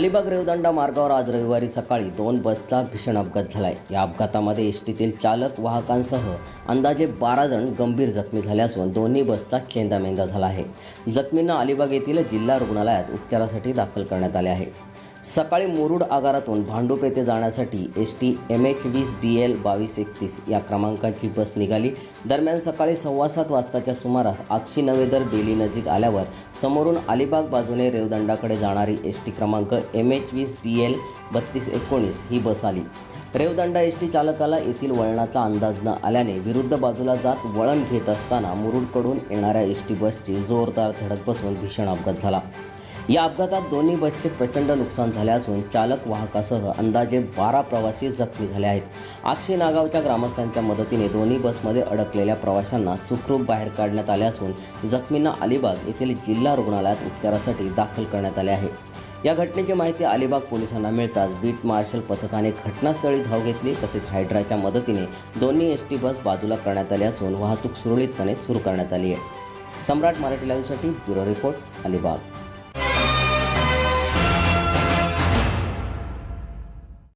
अलिबाग रेवदंडा मार्गावर आज रविवारी सकाळी दोन बसचा भीषण अपघात झाला आहे या अपघातामध्ये एस टीतील चालक वाहकांसह अंदाजे बारा जण गंभीर जखमी झाले असून दोन्ही बसचा चेंदामेंदा झाला आहे. जखमींना अलिबाग येथील जिल्हा रुग्णालयात उपचारासाठी दाखल करण्यात आले आहे. सकाळी मुरुड आगारातून भांडूप येथे जाण्यासाठी एस टी एम एच वीस बी एल बावीस एकतीस या क्रमांकाची बस निघाली. दरम्यान सकाळी सव्वा सात वाजताच्या सुमारास आक्षी नवेदर बेली नजीक आल्यावर समोरून अलिबाग बाजूने रेवदंडाकडे जाणारी एस टी क्रमांक एम एच वीस बी एल बत्तीस एकोणीस ही बस आली. रेवदंडा एस टी चालकाला येथील वळणाचा अंदाज न आल्याने विरुद्ध बाजूला जात वळण घेत असताना मुरुडकडून येणाऱ्या एस टी बसची जोरदार धडक बसून भीषण अपघात झाला. या अपघातात दोन्ही बसचे प्रचंड नुकसान झाले असून चालक वाहकासह अंदाजे बारा प्रवासी जखमी झाले आहेत. आक्षी नागावच्या ग्रामस्थांच्या मदतीने दोन्ही बसमध्ये अडकलेल्या प्रवाशांना सुखरूप बाहेर काढण्यात आले असून जखमींना अलिबाग येथील जिल्हा रुग्णालयात उपचारासाठी दाखल करण्यात आले आहे. या घटनेची माहिती अलिबाग पोलिसांना मिळताच बीट मार्शल पथकाने घटनास्थळी धाव घेतली तसेच हायड्राच्या मदतीने दोन्ही एस टी बस बाजूला करण्यात आली असून वाहतूक सुरळीतपणे सुरू करण्यात आली आहे. सम्राट मराठी लाईव्हसाठी ब्युरो रिपोर्ट अलिबाग.